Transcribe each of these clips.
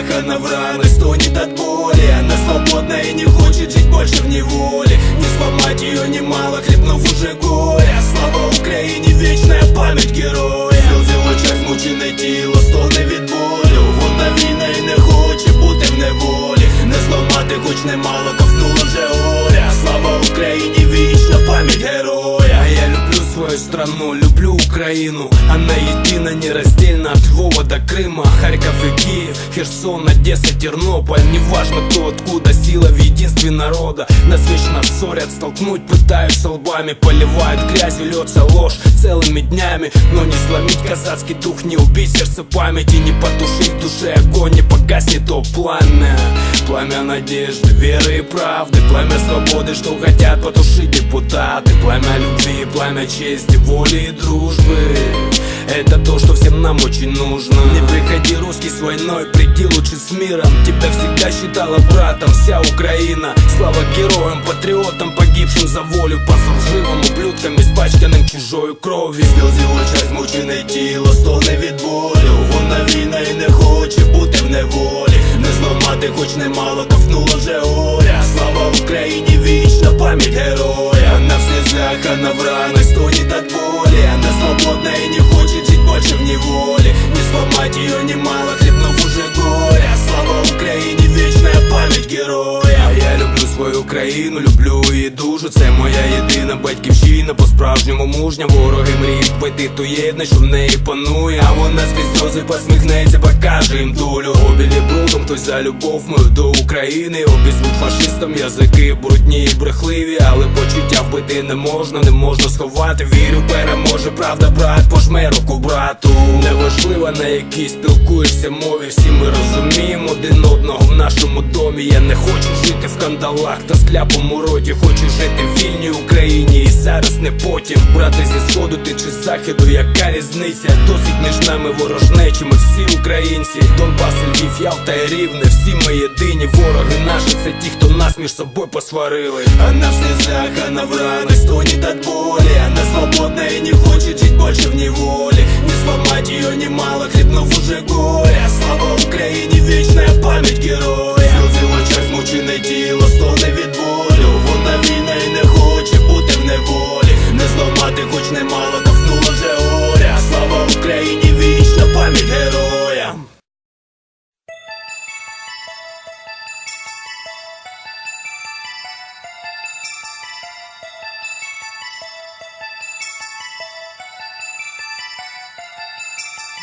слезах она в раны стонет от боли Она свободна и не хочет жить больше в неволе Не сломать ее немало, хлебнув уже горя свою страну, люблю Украину. Она едина, нераздельна от Львова до Крыма. Харьков и Киев, Херсон, Одесса, Тернополь. Неважно кто откуда, сила в единстве народа. Нас вечно ссорят, столкнуть пытаются лбами. Поливают грязью, льется ложь целыми днями. Но не сломить казацкий дух, не убить сердце памяти. Не потушить в душе огонь, не погаснет то пламя. Пламя надежды, веры и правды. Пламя свободы, что хотят потушить депутаты. Пламя любви, пламя чести, воли и дружбы Это то, что всем нам очень нужно Не приходи русский с войной, приди лучше с миром Тебя всегда считала братом вся Украина Слава героям, патриотам, погибшим за волю По служивым ублюдкам, испачканным чужою кров'ю Сльози в очах змучене тіло, стогне від болю Вона війна і не хоче бути в неволі Не зламати, хоч немало, ковтнула вже горя Слава Україні, вічна пам'ять героя Слезах, она стонет от боли Она свободна и не хочет жить больше в неволе Не сломать ее немало, країну, люблю її дуже Це моя єдина батьківщина, по-справжньому мужня Вороги мріють бити ту єдність, що в неї панує. А вона скрізь сльози посміхнеться, покаже їм долю. Обілі брудом, хтось за любов мою до України. Обізвуть фашистам язики брудні і брехливі. Але почуття вбити не можна, не можна сховати. Вірю, переможе правда, брат, пожме руку брату. Неважливо на якій спілкуєшся мові Всі ми розуміємо один одного нашому домі. Я не хочу жити в кандалах та скляпому у роті Хочу жити в вільній Україні зараз не потім. Брати зі сходу ти чи з заходу, яка різниця? Досить між нами ворожнечі, ми всі українці Донбас, Львів, Ялта і Рівне, всі ми єдині Вороги наші, це ті, хто нас між собою посварили. Она в слезах, она в ранах стонет от боли Она свободна и не хочет жить больше в неволе Не сломать ее немало, хлебнув уже горя Слава Україні, вечная пам'ять героя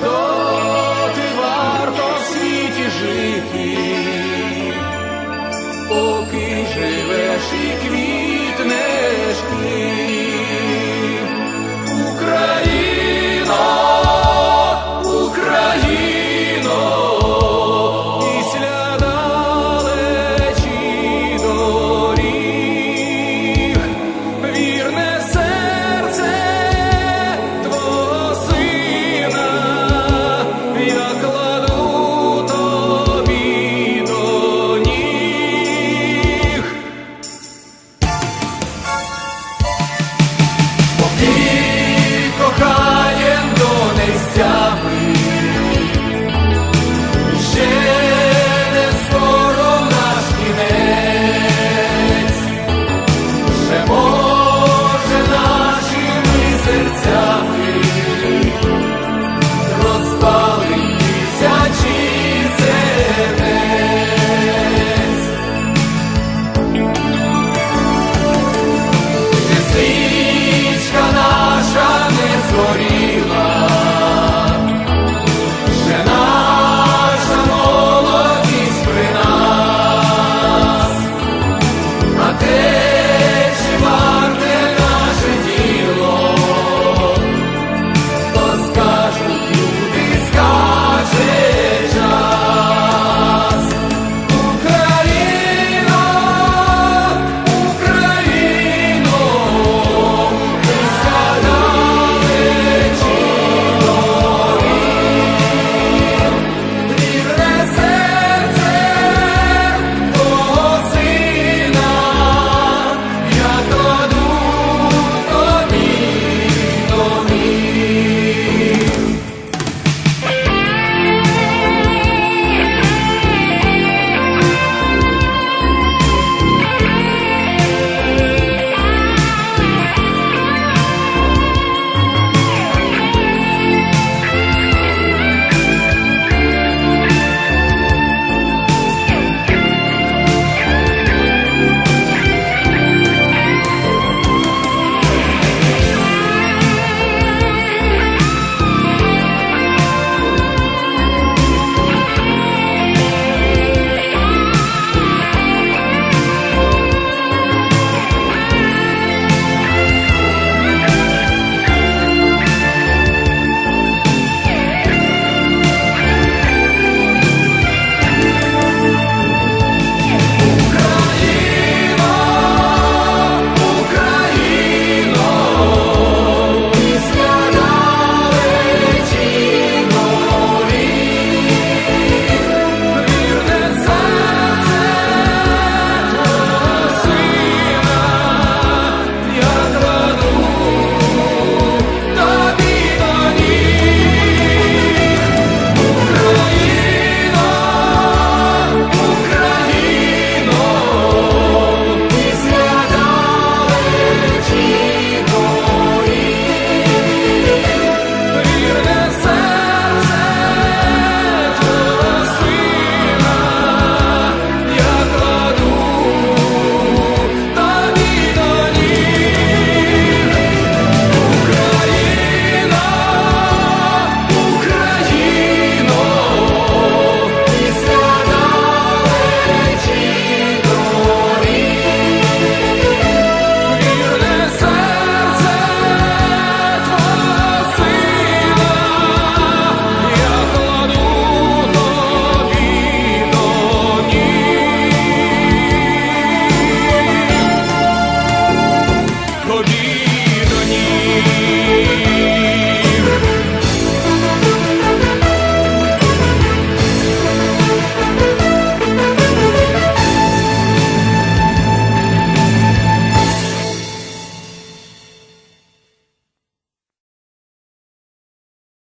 Можна